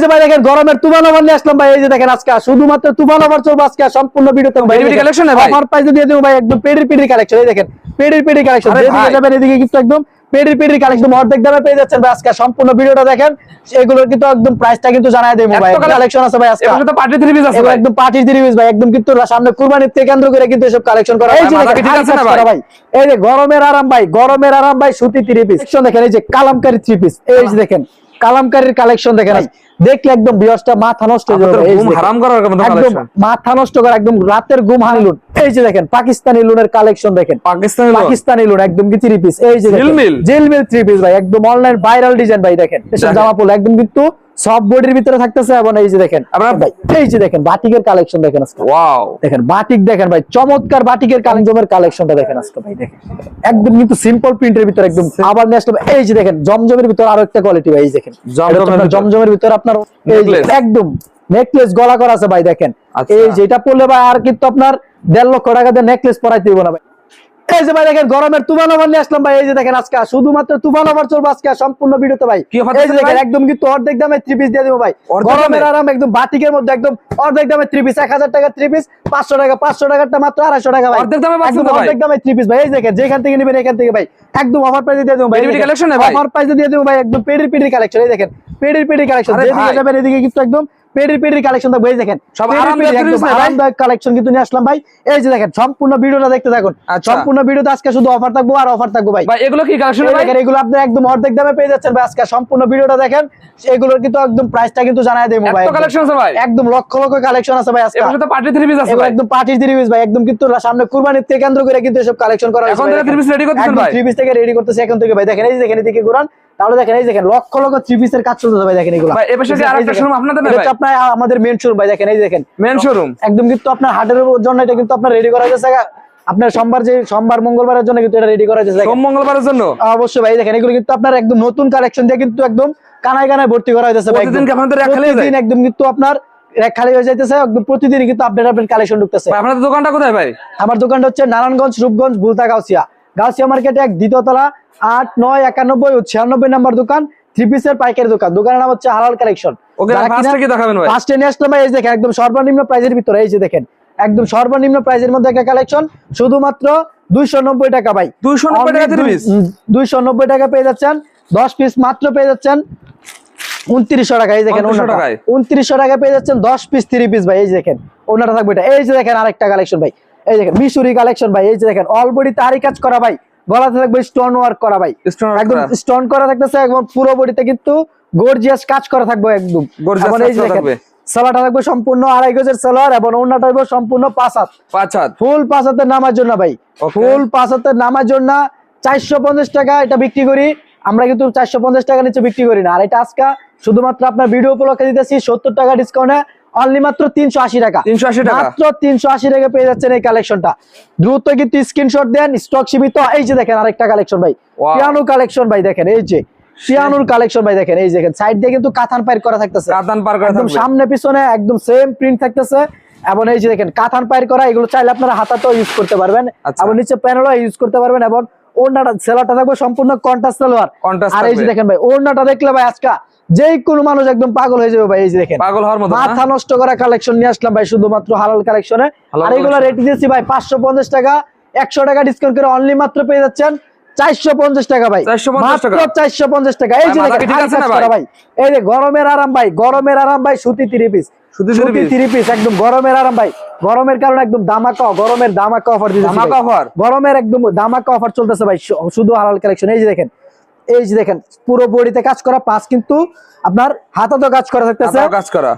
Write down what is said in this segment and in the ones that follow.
যে ভাই দেখেন গরমের তুফান অফার নিয়ে আসলাম ভাই এই যে দেখেন আজকে শুধুমাত্র তুফান অফার চলবে আজকে সম্পূর্ণ ভিডিওতে ভাই ভাই? অফার প্রাইসে দিয়ে দেবো ভাই একদম পেডির পেডির কালেকশন এই দেখেন পেডির পেডির কালেকশন যেদিকে যাবেন এদিকে কিন্তু একদম পেডির পেডির কালেকশন অর্ধেক দামে পেয়ে যাচ্ছেন ভাই আজকে সম্পূর্ণ ভিডিওটা দেখেন এগুলোর কিন্তু একদম প্রাইসটা কিন্তু জানাই দেবো ভাই কালেকশন আছে ভাই আজকে। তো পার্টি থ্রি পিস আছে ভাই। একদম পার্টি সিরিজ ভাই একদম কিন্তু সামনে কুরবানির থেকে কেন্দ্র করে কিন্তু এসব কালেকশন করা এই যে ঠিক আছে না? ভাই? এই যে গরমের আরাম ভাই গরমের আরাম ভাই সুতি থ্রি পিস দেখেন এই যে কালামকারী থ্রি পিস এই যে দেখেন কালামকারীর কালেকশন দেখেন নাই দেখলে একদম বিয়সটা মাথা নষ্ট হয়ে যাবে। হারাম করার একদম মাথা নষ্ট করা একদম রাতের ঘুম হানিলুন এই যে দেখেন পাকিস্তানি লোনের কালেকশন দেখেন। পাকিস্তানি পাকিস্তানি লোন একদম কি থ্রি পিস এই যে জেলমিল জেলমিল থ্রি পিস ভাই একদম অনলাইন ভাইরাল ডিজাইন ভাই দেখেন। জামা পড়লে একদম কিন্তু সব বডির ভিতরে থাকতেছে এবং এই যে দেখেন আপনার- ভাই এই যে দেখেন বাটিকের কালেকশন দেখেন আজকে। ওয়াও দেখেন বাটিক দেখেন ভাই চমৎকার বাটিকের কালেকশনের কালেকশনটা দেখেন আজকে ভাই দেখেন। একদম কিন্তু সিম্পল প্রিন্টের ভিতর একদম আবার আসলাম। এই যে দেখেন জমজমের ভিতর আরও একটা কোয়ালিটি ভাই এই দেখেন। জমজমের ভিতর। আপনার। একদম নেকলেস গলা করা আছে ভাই দেখেন। আচ্ছা। এই যেটা পড়লে ভাই আর কিন্তু আপনার দেড় লক্ষ টাকা দিয়ে নেকলেস পরাইতে দিব না ভাই। এই যে ভাই দেখেন গরমের তুফান অফার নিয়ে আসলাম ভাই। এই যে দেখেন আজকে শুধুমাত্র তুফান অফার চলবে আজকে সম্পূর্ণ ভিডিওতে ভাই। এই যে দেখেন একদম কিন্তু অর্ধেক দামে থ্রি পিস দিয়ে দিব ভাই। গরমের আরাম একদম বাটিকের মধ্যে একদম অর্ধেক দামে থ্রি পিস এক হাজার টাকা থ্রি পিস পাঁচশো টাকা পাঁচশো টাকাটা মাত্র আড়াইশো টাকা ভাই। অর্ধেক দামে? অর্ধেক দামে থ্রি পিস ভাই। এই দেখেন যেখান থেকে নেবেন এখান থেকে ভাই। একদম অফার প্রাইসে দিয়ে দেবো ভাই? অফার প্রাইসে দিয়ে দেবো ভাই একদম পেডির পেডির কালেকশন এই দেখেন পেডির পেডির কালেকশন যেদিকে যাবেন এদিকে কিন্তু একদম পেডির পেডির কালেকশন থাকবে এই দেখেন সব আরামদায়ক পেডির একদম জিনিস না ভাই? আরামদায়ক কালেকশন কিন্তু নিয়ে আসলাম ভাই। এই যে দেখেন সম্পূর্ণ ভিডিওটা দেখতে থাকুন। আচ্ছা। সম্পূর্ণ ভিডিওতে আজকে শুধু অফার থাকব আর অফার থাকব ভাই। ভাই এগুলো কি কালেকশন দেখেন এগুলো আপনি একদম অর্ধেক দামে পেয়ে যাচ্ছেন ভাই আজকে। সম্পূর্ণ ভিডিওটা দেখেন এগুলোর কিন্তু একদম প্রাইসটা কিন্তু জানাই দেবো ভাই কালেকশন আছে ভাই? একদম লক্ষ লক্ষ কালেকশন আছে ভাই আজকে। তো পার্টি থ্রি পিস আছে একদম পার্টি সিরিজ ভাই একদম কিন্তু সামনে কুরবানির থেকে কেন্দ্র করে কিন্তু এসব কালেকশন করা এখন থেকে থ্রি পিস রেডি করতেছেন ভাই? থ্রি পিস থেকে রেডি করতেছে এখন থেকে ভাই। দেখেন এই যে দেখেন এদিকে ঘুরান তাহলে দেখেন এই দেখেন লক্ষ লক্ষ থ্রি পিসের কাজ চলতেছে ভাই দেখেন এগুলো। ভাই, এ পাশে আরেকটা showroom আপনাদের না ভাই? আপনার আমাদের মেন শোরুম ভাই দেখেন এই দেখেন। মেন শোরুম একদম কিন্তু আপনার হাটের জন্য এটা কিন্তু আপনার রেডি করা হয়েছে আপনার সোমবার যে সোমবার মঙ্গলবারের জন্য কিন্তু এটা রেডি করা হয়েছে সোম মঙ্গলবারের জন্য? অবশ্যই ভাই দেখেন এগুলো কিন্তু আপনার একদম নতুন কালেকশন দিয়ে কিন্তু একদম কানায় কানায় ভর্তি করা হয়েছে ভাই প্রতিদিন? প্রতিদিন একদম কিন্তু আপনার খালি হয়ে যাইতেছে একদম প্রতিদিনই কিন্তু আপডেট আপডেট কালেকশন ঢুকতেছে। ভাই আপনাদের দোকানটা কোথায় ভাই? আমার দোকানটা হচ্ছে নারায়ণগঞ্জ রূপগঞ্জ ভুলতা গাউসিয়া। গাউসিয়া মার্কেটে এক দ্বিতীয়তলা আট নয় একানব্বই ও ছিয়ানব্বই নাম্বার দোকান থ্রি পিসের পাইকারি দোকান। দোকানের নাম হচ্ছে হালাল কালেকশন ওকে ফার্স্টে কি দেখাবেন ভাই? ফার্স্টে নিয়ে আসলাম এই যে দেখেন একদম সর্বনিম্ন প্রাইজের ভিতরে এই যে দেখেন একদম সর্বনিম্ন প্রাইজের মধ্যে একটা কালেকশন শুধুমাত্র দুইশো নব্বই টাকা ভাই। 290 টাকা থ্রি পিস দুইশো নব্বই টাকা পেয়ে যাচ্ছেন দশ পিস মাত্র পেয়ে যাচ্ছেন উনত্রিশশো টাকা এই দেখেন 2900 টাকায়। উনত্রিশশো টাকা পেয়ে যাচ্ছেন দশ পিস থ্রি পিস ভাই এই দেখেন ওনাটা থাকবে এটা। এই যে দেখেন আরেকটা কালেকশন ভাই এই দেখেন মিশরি কালেকশন ভাই এই যে দেখেন অল বডি তারই কাজ করা ভাই। গলাতে থাকবে স্টোন ওয়ার্ক করা ভাই। একদম স্টোন করা থাকতেছে একদম পুরো বডিতে কিন্তু গর্জিয়াস কাজ করা থাকবে একদম। সালাটা থাকবে সম্পূর্ণ আড়াই গজের সালোয়ার এবং ওনাটা থাকবে সম্পূর্ণ পাঁচ হাত। পাঁচ হাত। ফুল পাঁচ হাতের নামার জন্য ভাই। ফুল পাঁচ হাতের নামার জন্য চারশো পঞ্চাশ টাকা এটা বিক্রি করি। আমরা কিন্তু চারশো পঞ্চাশ টাকা নিচে বিক্রি করি না। আর এটা আজকে শুধুমাত্র আপনার ভিডিও উপলক্ষে দিতেছি সত্তর টাকা ডিসকাউন্টে অনলি মাত্র তিনশো আশি টাকা। 380 টাকা। মাত্র তিনশো আশি টাকা পেয়ে যাচ্ছেন এই কালেকশনটা। দ্রুত কিন্তু স্ক্রিনশট দেন স্টক সীমিত। এই যে দেখেন আরেকটা কালেকশন ভাই। পিয়ানো কালেকশন ভাই দেখেন এই যে। পিয়ানোর কালেকশন ভাই দেখেন এই দেখেন সাইড দিয়ে কিন্তু কাথান করা থাকতেছে। কাতান পার করা একদম সামনে পিছনে একদম সেম প্রিন্ট থাকতেছে। এবং এই যে দেখেন কাতান পায়ের করা এগুলো চাইলে আপনারা হাতাতেও ইউজ করতে পারবেন। আচ্ছা। এবং নিচে প্যানেলও ইউজ করতে পারবেন এবং ওড়নাটা সেলারটা থাকবে সম্পূর্ণ সালোয়ার। আর এই যে দেখেন ভাই ওড়নাটা দেখলে ভাই আজকে যেই কোনো মানুষ একদম পাগল হয়ে যাবে ভাই এই যে দেখেন। পাগল হওয়ার মতো মাথা নষ্ট করা কালেকশন নিয়ে আসলাম ভাই শুধুমাত্র হালাল কালেকশনে আর এগুলো রেট দিয়েছি ভাই পাঁচশো পঞ্চাশ টাকা একশো টাকা ডিসকাউন্ট করে অনলি মাত্র পেয়ে যাচ্ছেন চারশো পঞ্চাশ টাকা ভাই। 450 টাকা। চারশো পঞ্চাশ টাকা। এই যে দেখেন ভাই? এই যে গরমের আরাম ভাই গরমের আরাম ভাই সুতি থ্রি পিস সুতি three সুতি থ্রি পিস একদম গরমের আরাম ভাই। গরমের কারণে একদম দামাকা গরমের দামাকা অফার দিতেছি ধামাকা ভাই। গরমের একদম দামাকা অফার চলতেছে ভাই শুধু হালাল কালেকশন এই যে দেখেন এই যে দেখেন পুরো বডিতে কাজ করা পাঁচ কিন্তু আপনার হাতাতে কাজ করা থাকতেছে। কাজ করা।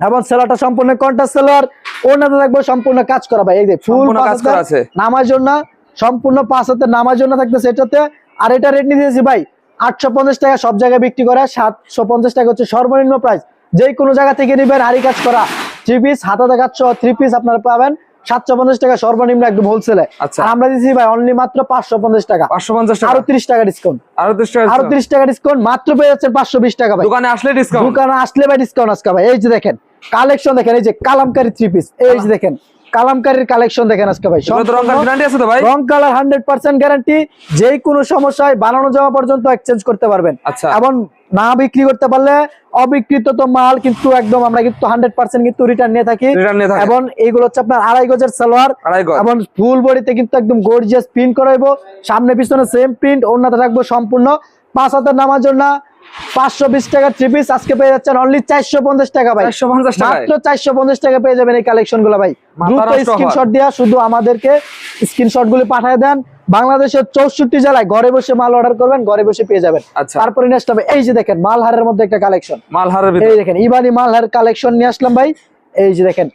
এবং সেলারটা সম্পূর্ণ কন্টাস সেলার ওনাতে থাকবে সম্পূর্ণ কাজ করা ভাই। এই যে ফুল কাজ করা আছে। নামার জন্য সম্পূর্ণ পাঁচ হাতে নামার জন্য থাকতেছে এটাতে। আর এটা রেট দিয়েছি ভাই আটশো পঞ্চাশ টাকা সব জায়গায় বিক্রি করা সাতশো পঞ্চাশ টাকা হচ্ছে সর্বনিম্ন প্রাইস যে কোনো জায়গা থেকে নেবেন হারি কাজ করা থ্রি পিস হাতাতে কাজ থ্রি পিস আপনারা পাবেন। সাতশো পঞ্চাশ টাকা সর্বনিম্ন একদম হোলসেলে আচ্ছা। আমরা দিচ্ছি ভাই অনলি মাত্র পাঁচশো পঞ্চাশ টাকা। পাঁচশো পঞ্চাশ আরও ত্রিশ টাকা ডিসকাউন্ট আরও দশ টাকা আরও ত্রিশ টাকা ডিসকাউন্ট মাত্র পেয়ে যাচ্ছেন পাঁচশো বিশ টাকা ভাই। দোকানে আসলে ডিসকাউন্ট দোকানে আসলে ভাই ডিসকাউন্ট আজকে ভাই। এই যে দেখেন কালেকশন দেখেন এই যে কালামকারী থ্রি পিস এই যে দেখেন। কালামকারীর কালেকশন দেখেন আজকে ভাই রং সম্পূর্ণ গ্যারান্টি আছে তো ভাই? রং কালার হান্ড্রেড পার্সেন্ট গ্যারান্টি যে কোনো সমস্যায় বানানো যাওয়া পর্যন্ত এক্সচেঞ্জ করতে পারবেন। আচ্ছা। এবং না বিক্রি করতে পারলে অবিকৃত তো মাল কিন্তু একদম আমরা কিন্তু হান্ড্রেড পার্সেন্ট কিন্তু রিটার্ন নিয়ে থাকি। রিটার্ন নিয়ে থাকে এবং এইগুলো হচ্ছে আপনার আড়াই গজের সালোয়ার। এবং ফুল বডিতে কিন্তু একদম গর্জিয়াস প্রিন্ট করাইবো। সামনে পিছনে সেম প্রিন্ট ওনাতে রাখব সম্পূর্ণ। পাঁচ হাতের নামার জন্য পাঁচশো বিশ টাকা থ্রি পিস আজকে পেয়ে যাচ্ছেন অনলি চারশো পঞ্চাশ টাকা ভাই। চারশো পঞ্চাশ টাকায়। মাত্র চারশো পঞ্চাশ টাকা পেয়ে যাবেন এই কালেকশনগুলো ভাই দ্রুত স্ক্রিনশট দিয়া শুধু আমাদেরকে স্ক্রিনশট গুলি পাঠিয়ে দেন। বাংলাদেশের চৌষট্টি জেলায় ঘরে বসে মাল অর্ডার করবেন ঘরে বসে পেয়ে যাবেন। আচ্ছা। তারপরে নেক্সট হবে এই যে দেখেন মালহারের মধ্যে একটা কালেকশন মালহারের এই দেখেন ইবানি মালহার কালেকশন নিয়ে আসলাম ভাই। এই যে দেখেন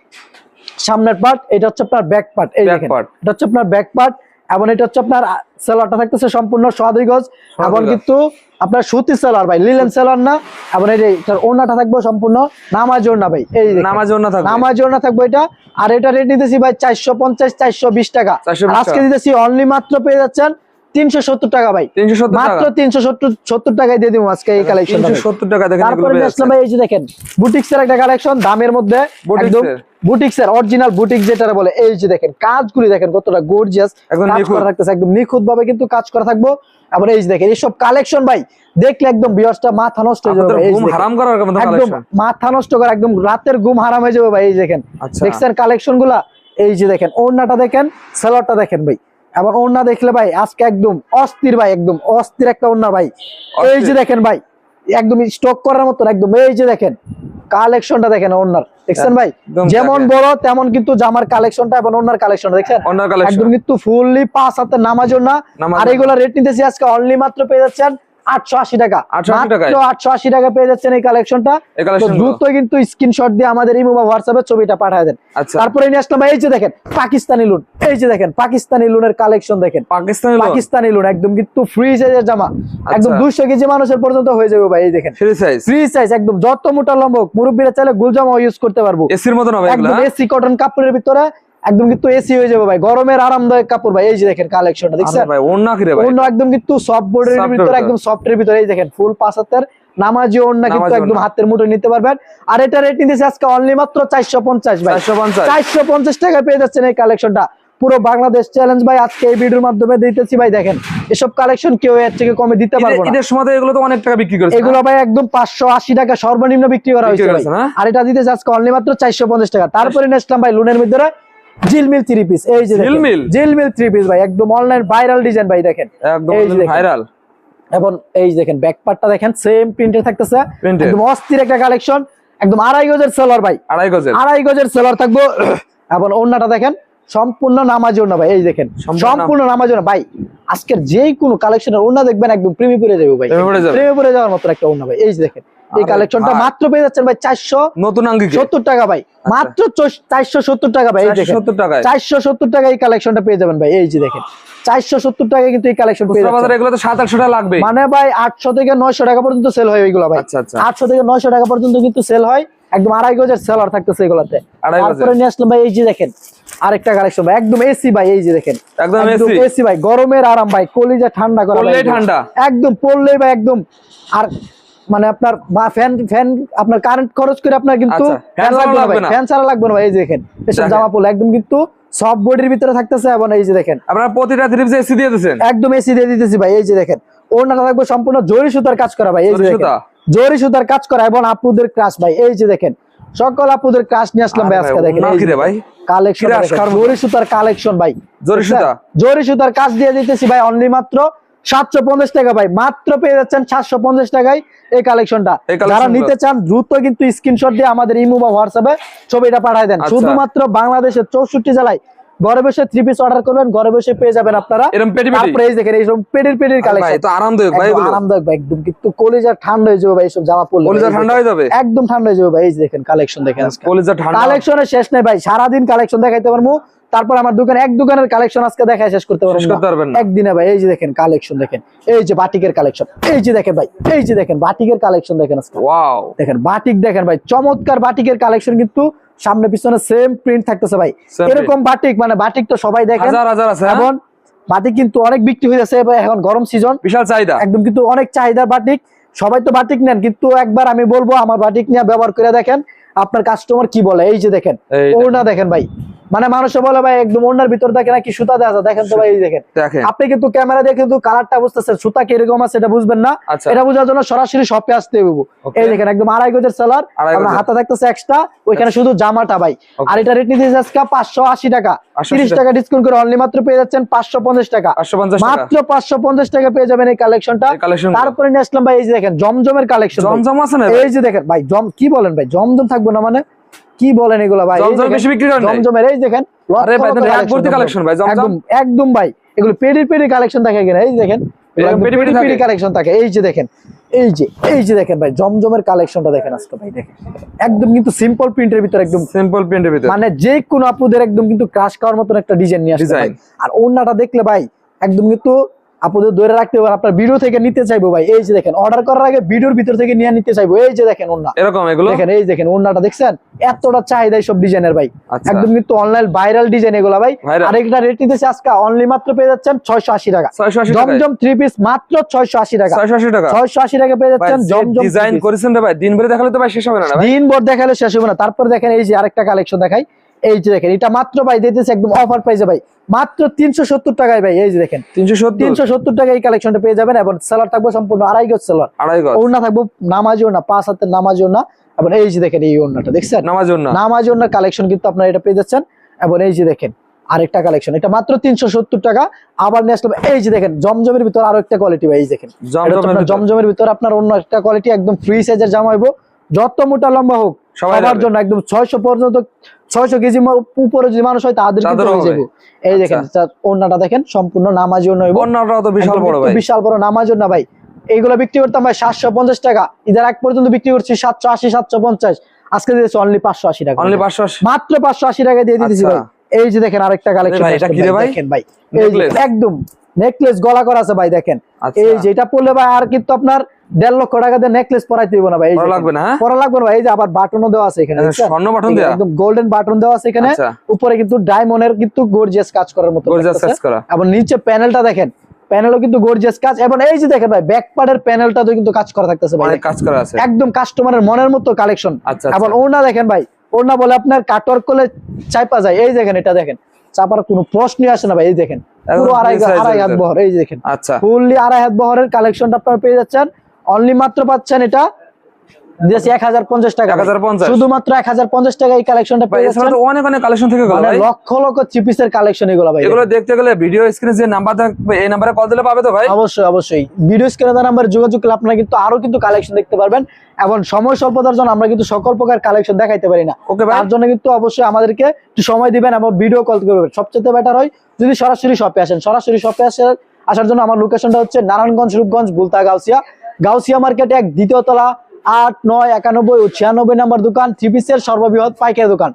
সামনের পার্ট এটা হচ্ছে আপনার ব্যাক পার্ট এই দেখেন। এটা হচ্ছে আপনার ব্যাক পার্ট এবং এটা হচ্ছে আপনার সেলারটা থাকতেছে সম্পূর্ণ সোয়াদুই গজ এবং কিন্তু আপনার সুতি সেলার ভাই লিলেন সেলার না। এবং এই যে ওড়নাটা থাকবে সম্পূর্ণ নামাজ ওড়না ভাই। এই। নামাজ না থাকবে। নামাজ ওড়না থাকবে এটা। আর এটা রেট নিতেছি ভাই চারশো পঞ্চাশ চারশো বিশ টাকা। 420 আর আজকে দিতেছি অনলি মাত্র পেয়ে যাচ্ছেন তিনশো সত্তর টাকা ভাই। তিনশো মাত্র তিনশো সত্তর সত্তর টাকায় দিয়ে দিব আজকে এই কালেকশন সত্তর টাকা দেখেন এগুলো তারপরে আসলাম ভাই এই যে দেখেন বুটিক্স এর একটা কালেকশন দামের মধ্যে Boutique একদম বুটিক্স এর অরিজিনাল বুটিক্স যেটা বলে এই যে দেখেন কাজগুলি দেখেন কতটা গর্জিয়াস কাজ নিখুঁত। করা থাকতেছে একদম নিখুঁত ভাবে কিন্তু কাজ করা থাকব। আবার এই যে দেখেন এইসব কালেকশন ভাই দেখলে একদম বিয়ার্সটা মাথা নষ্ট হয়ে যাবে একদম মাথা নষ্ট করে একদম রাতের ঘুম হারাম হয়ে যাবে ভাই এই দেখেন। আচ্ছা। দেখছেন কালেকশনগুলা? এই যে দেখেন ওড়নাটা দেখেন সেলরটা দেখেন ভাই। আবার ওড়না দেখলে ভাই আজকে একদম অস্থির ভাই একদম অস্থির একটা ওড়না ভাই। এই যে দেখেন ভাই একদম স্টক করার মতন একদম এই যে দেখেন কালেকশনটা দেখেন ওনার দেখছেন ভাই? যেমন। বড় তেমন কিন্তু জামার কালেকশনটা এবং ওনার কালেকশনটা দেখছেন? একদম কিন্তু ফুললি পাঁচ হাতে নামাজ না আর এগুলো রেট নিতেছি আজকে অনলি মাত্র পেয়ে যাচ্ছেন আটশো আশি টাকা। 880 টাকায়? মাত্র আটশো আশি টাকা পেয়ে যাচ্ছেন এই কালেকশনটা এই তো কালেকশন দ্রুত কিন্তু স্ক্রিনশট দিয়ে আমাদের ইমো বা হোয়াটসঅ্যাপে ছবিটা পাঠিয়ে দেন। আচ্ছা। তারপরে নিয়ে আসলাম এই যে দেখেন পাকিস্তানি লুন এই যে দেখেন পাকিস্তানি লুনের কালেকশন দেখেন। পাকিস্তানি লোক পাকিস্তানি লুন একদম কিন্তু ফ্রি সাইজের জামা। একদম আচ্ছা। দুশো কেজি মানুষের পর্যন্ত হয়ে যাবে ভাই এই দেখেন। ফ্রি সাইজ ফ্রি সাইজ একদম যত মোটা লম্ব হোক, মুরব্বীরা চাইলে গুলজামাও ইউজ করতে পারব। এসির মতন হবে একদম এসি কটন কাপড়ের ভিতরে একদম কিন্তু এসি হয়ে যাবে ভাই। গরমের আরামদায়ক কাপড় ভাই। এই যে দেখেন কালেকশনটা দেখছেন? ভাই ওন্না কি রে ভাই? অন্য একদম কিন্তু সফট বোর্ডের ভিতরে একদম সফটের ভিতরে। এই দেখেন ফুল পাঁচ হাতের নামাজি ওড়না কিন্তু একদম হাতের মুঠো নিতে পারবেন। আর এটা রেট নিতেছে আজকে অনলি মাত্র চারশো পঞ্চাশ ভাই। চারশো পঞ্চাশ। চারশো পঞ্চাশ টাকা পেয়ে যাচ্ছেন এই কালেকশনটা পুরো বাংলাদেশ চ্যালেঞ্জ ভাই আজকে এই ভিডিওর মাধ্যমে দিতেছি ভাই দেখেন। এসব কালেকশন কেউ এর থেকে কমে দিতে পারব না। ঈদের সময় এগুলো তো অনেক টাকা বিক্রি করেছে এগুলো ভাই একদম পাঁচশো আশি টাকা সর্বনিম্ন বিক্রি করা হয়েছে না? আর এটা দিতেছে আজকে অনলি মাত্র চারশো পঞ্চাশ টাকা। তারপরে নেসলাম ভাই লোনের ভিতরে। জিলমিল থ্রি পিস এই যে ঝিলমিল? জিলমিল থ্রি পিস ভাই একদম অনলাইন ভাইরাল ডিজাইন ভাই দেখেন। একদম যে। ভাইরাল এবং এই দেখেন ব্যাক পার্টটা দেখেন সেম প্রিন্টে থাকতেছে। একদম অস্থির একটা কালেকশন একদম আড়াই গজের সেলার ভাই। আড়াই গজের। আড়াই গজের সেলার থাকব। এবং ওড়নাটা দেখেন সম্পূর্ণ নামাজ ওড়না ভাই এই দেখেন সম্পূর্ণ নামাজ ওড়না। ভাই আজকের যেই কোনো কালেকশনের ওড়না দেখবেন একদম প্রেমে পড়ে যাবে ভাই। প্রেমে পড়ে যাওয়ার মতো একটা ওড়না ভাই এই দেখেন। এই কালেকশনটা মাত্র পেয়ে যাচ্ছেন ভাই চারশো নতুন সত্তর টাকা ভাই। মাত্র চারশো সত্তর টাকা ভাই সত্তর টাকায়। চারশো সত্তর টাকা এই কালেকশনটা পেয়ে যাবেন ভাই এই যে দেখেন। চারশো সত্তর কিন্তু এই কালেকশন পেয়ে খুচরা যাচ্ছেন। বাজারে এগুলো তো সাত আটশো টাকা লাগবে মানে ভাই আটশো থেকে নয়শো টাকা পর্যন্ত সেল হয় ওইগুলো ভাই। আচ্ছা আচ্ছা। আটশো থেকে নয়শো টাকা পর্যন্ত কিন্তু সেল হয়। একদম আড়াই গজের সেলার থাকতেছে এগুলাতে। আড়াই গজের। তারপরে নিয়ে আসলাম ভাই এই যে দেখেন আরেকটা কালেকশন ভাই একদম এসি ভাই এই যে দেখেন। একদম এসি ভাই গরমের আরাম ভাই কলিজা ঠান্ডা করা। ঠান্ডা। একদম পড়লেই ভাই একদম। আর মানে আপনার বা ফ্যান ফ্যান আপনার কারেন্ট খরচ করে আপনার কিন্তু আচ্ছা, ফ্যান ছাড়া লাগবে না ভাই ফ্যান ছাড়া লাগবে না ভাই এই যে দেখেন এসব। জামা পড়লে একদম কিন্তু সব বডির ভিতরে থাকতেছে এবং এই যে দেখেন আপনারা প্রতিটা থ্রি পিসে এসি দিয়ে দিয়েছেন একদম এসি দিয়ে দিতেছি ভাই এই যে দেখেন ওড়নাটা থাকবে সম্পূর্ণ জরি সুতার কাজ করা ভাই এই যে জরি দেখেন সুতা? জরি সুতার কাজ করা এবং আপুদের ক্রাশ ভাই এই যে দেখেন সকল আপুদের ক্রাশ নিয়ে আসলাম ভাই আজকে দেখেন ভাই? কালেকশন? জরি সুতার কালেকশন ভাই জরি সুতা? জরি সুতার কাজ দিয়ে দিতেছি ভাই অনলি মাত্র সাতশো পঞ্চাশ টাকা ভাই মাত্র পেয়ে যাচ্ছেন সাতশো পঞ্চাশ টাকায় এই কালেকশনটা যারা নিতে চান দ্রুত কিন্তু স্ক্রিনশট দিয়ে আমাদের ইমো বা হোয়াটসঅ্যাপে ছবিটা পাঠায় দেন। আচ্ছা। শুধুমাত্র বাংলাদেশের চৌষট্টি জেলায় ঘরে বসে থ্রি পিস অর্ডার করবেন ঘরে বসে পেয়ে যাবেন আপনারা। দেখেন এইসব কালেকশন তো আরামদায়ক ভাই আরামদায়ক ভাই একদম কিন্তু কলিজা ঠান্ডা হয়ে যাবে ভাই এইসব জামা পরলে। কলিজা ঠান্ডা হয়ে যাবে? একদম ঠান্ডা হয়ে যাবে ভাই এই দেখেন কালেকশন দেখেন কলিজা ঠান্ডা। কালেকশনের শেষ নেই ভাই সারাদিন কালেকশন দেখাইতে পারব। তারপর আমার দোকানে এক দোকানের কালেকশন আজকে দেখায় শেষ করতে পারবেন একদিনে ভাই এই যে দেখেন কালেকশন দেখেন এই যে বাটিকের কালেকশন এই যে দেখেন ভাই এই যে দেখেন বাটিকের কালেকশন দেখেন আজকে। দেখেন বাটিক দেখেন ভাই চমৎকার বাটিকের কালেকশন কিন্তু সামনে পিছনে সেম প্রিন্ট থাকতেছে ভাই। এরকম বাটিক মানে বাটিক তো সবাই দেখেন। হাজার হাজার আছে হ্যাঁ? বাটিক কিন্তু অনেক বিক্রি হয়ে যাচ্ছে এখন গরম সিজন বিশাল চাহিদা। একদম কিন্তু অনেক চাহিদা বাটিক। সবাই তো বাটিক নেন কিন্তু একবার আমি বলব আমার বাটিক নিয়ে ব্যবহার করে দেখেন আপনার কাস্টমার কি বলে। এই যে দেখেন। ওড়না দেখেন ভাই। মানে মানুষে বলে ভাই একদম ওনার ভিতর দেখে নাকি সুতা দেওয়া আছে দেখেন তো ভাই দেখেন। আপনি কিন্তু ক্যামেরা দেখে কিন্তু কালারটা বুঝতেছেন সুতা কীরকম আছে এটা বুঝবেন না। আচ্ছা। এটা বোঝার জন্য সরাসরি শপে আসতে হবে এই দেখেন একদম আড়াই গজের সেলার আপনার হাতে থাকতেছে এক্সট্রা ওইখানে শুধু জামাটা ভাই। আর এটা রেট নিতে আজকে পাঁচশো আশি টাকা। 580 তিরিশ টাকা। ডিসকাউন্ট করে অনলি মাত্র পেয়ে যাচ্ছেন পাঁচশো পঞ্চাশ টাকা। মাত্র পাঁচশো পঞ্চাশ টাকা পেয়ে যাবেন এই কালেকশনটা তারপরে নিয়ে আসলাম ভাই এই যে দেখেন জমজমের কালেকশন জমজম আছে না এই যে দেখেন ভাই জম কি বলেন ভাই জমজম থাকব না মানে? কি বলেন এগুলো ভাই? জমজম বেশি বিক্রি করেন? জমজমের এই দেখেন আরে ভাই, লক্ষ এক ভর্তি collection ভাই, জমজম। একদম ভাই এগুলো পেডি পেডি কালেকশন থাকে কিনা এই যে দেখেন পেডি পেডি কালেকশন থাকে। এই যে দেখেন এই যে এই যে দেখেন ভাই জমজমের কালেকশনটা দেখেন আজকে ভাই দেখেন। একদম কিন্তু সিম্পল প্রিন্টের ভিতর একদম সিম্পল প্রিন্টের ভিতর। মানে যে কোনো আপুদের একদম কিন্তু ক্রাশ করার মতন একটা ডিজাইন নিয়ে আসছে আর ওন্নাটা দেখলে ভাই একদম কিন্তু আপুদের ধরে রাখতে পারবেন আপনার ভিডিও থেকে নিতে চাইব ভাই। এই যে দেখেন অর্ডার করার আগে ভিডিওর ভিতর থেকে নিয়ে নিতে চাইব। এই যে দেখেন ওন্না এরকম এগুলো? দেখেন এই দেখেন ওন্নাটা দেখছেন? এতটা চাহিদা সব ডিজাইনের ভাই। আচ্ছা। একদম কিন্তু অনলাইন ভাইরাল ডিজাইন এগুলা ভাই। Viral। আর একটা রেট নিতেছে আজকে অনলি মাত্র পেয়ে যাচ্ছেন ছয়শো আশি টাকা। জমজম থ্রি পিস মাত্র ছয়শো আশি টাকা। ছয়শো আশি টাকা? ছয়শো আশি টাকা পেয়ে যাচ্ছেন জমজম ডিজাইন করেছেন ভাই দিন ভরে দেখালে তো ভাই শেষ হবে না না ভাই। দিন ভর দেখালে শেষ হবে না। তারপর দেখেন এই যে আরেকটা কালেকশন দেখাই। এই যে দেখেন এটা মাত্র ভাই দিতেছে একদম অফার প্রাইসে ভাই। মাত্র তিনশো সত্তর টাকায় ভাই এই যে দেখেন। তিনশো তিনশো সত্তর টাকা এই কালেকশনটা পেয়ে যাবেন এবং সেলার থাকবে সম্পূর্ণ আড়াই গজ সেলার আড়াই গজ। ওড়না থাকব নামাজিও না পাঁচ হাতের নামাজিও না এবং এই যে দেখেন এই ওড়নাটা দেখছেন? নামাজ না নামাজি ওড়নার কালেকশন কিন্তু আপনারা এটা পেয়ে যাচ্ছেন। এবং এই যে দেখেন আরেকটা কালেকশন এটা মাত্র তিনশো সত্তর টাকা। আবার নিয়ে আসলাম এই যে দেখেন জমজমের ভিতর আরও একটা কোয়ালিটি ভাই এই দেখেন। জমজমের আপনার ভিতর। জমজমের ভিতর আপনার অন্য একটা কোয়ালিটি একদম ফ্রি সাইজের জামা হইব। যত মোটা লম্বা হোক সবার জন্য একদম ছয়শো পর্যন্ত ছয়শো কেজি উপরে যদি মানুষ হয় তাদের হয়ে যাবে। এই দেখেন আচ্ছা। ওনাটা দেখেন সম্পূর্ণ নামাজি বিশাল বড় বিশাল বড় নামাজ না ভাই। এইগুলো বিক্রি করতাম ভাই সাতশো পঞ্চাশ টাকা। ঈদের এক পর্যন্ত বিক্রি করছি সাতশো আশি সাতশো পঞ্চাশ। আজকে দিয়েছে অনলি পাঁচশো আশি টাকা। অনলি পাঁচশো আশি। মাত্র পাঁচশো আশি টাকা দিয়ে দিতেছি আচ্ছা। ভাই। এই যে দেখেন আরেকটা কালেকশন? দেখেন ভাই? একদম নেকলেস গলা করা আছে ভাই দেখেন। আচ্ছা। এই যেটা পড়লে ভাই আর কিন্তু আপনার দেড় লক্ষ টাকা দিয়ে নেকলেস পরাইতে দিব না ভাই। লাগবে না, হ্যাঁ? পরা লাগবে না ভাই এই যে আবার বাটনও দেওয়া আছে এখানে আচ্ছা, স্বর্ণ এই দেয়া? একদম গোল্ডেন বাটন দেওয়া আছে এখানে আচ্ছা। উপরে কিন্তু ডায়মন্ডের কিন্তু গর্জিয়াস কাজ করার মতো লাগতেছে। কাজ করা। এবং নিচে প্যানেলটা দেখেন প্যানেলও কিন্তু গর্জিয়াস কাজ এবং এই যে দেখেন ভাই ব্যাক পার্টের প্যানেলটা কিন্তু কাজ করা থাকতেছে ভাই কাজ করা আছে একদম কাস্টমারের মনের মতো কালেকশন আচ্ছা, এবং। ওনা দেখেন ভাই ওনা বলে আপনার কাটর করলে চাইপা যায় এই দেখেন এটা দেখেন চাপার কোনো প্রশ্নই আসে না ভাই এই দেখেন পুরো আড়াই আড়াই হাত বহর এই দেখেন আচ্ছা ফুললি আড়াই হাত বহরের কালেকশনটা আপনারা পেয়ে যাচ্ছেন অনলি মাত্র পাচ্ছেন এটা দিয়েছি এক হাজার পঞ্চাশ টাকা। 1050 শুধুমাত্র এক হাজার পঞ্চাশ টাকা এই কালেকশনটা ভাই পেয়ে এছাড়া যাচ্ছেন তো অনেক অনেক কালেকশন থেকে গেল মানে ভাই। লক্ষ লক্ষ চিপিসের কালেকশন এগুলো ভাই। এগুলো দেখতে গেলে ভিডিও স্ক্রিনে যে নাম্বার থাকবে এই নাম্বারে কল দিলে পাবে তো ভাই? অবশ্যই অবশ্যই। ভিডিও স্ক্রিনে নাম্বার যোগাযোগ করলে আপনারা কিন্তু আরও কিন্তু কালেকশন দেখতে পারবেন। এবং সময় স্বল্পতার জন্য আমরা কিন্তু সকল প্রকার কালেকশন দেখাইতে পারি না। ওকে তার জন্য কিন্তু অবশ্যই আমাদেরকে একটু সময় দিবেন এবং ভিডিও কল করবেন। সবচেয়ে বেটার হয় যদি সরাসরি শপে আসেন। সরাসরি শপে আসে আসার জন্য আমার লোকেশনটা হচ্ছে নারায়ণগঞ্জ রূপগঞ্জ বুলতা গাউসিয়া গাউসিয়া মার্কেটে এক, দ্বিতীয় তলা, আট, নয়, একানব্বই ও ছিয়ানব্বই নাম্বার দোকান থ্রি পিসের সর্ববৃহৎ পাইকারি দোকান।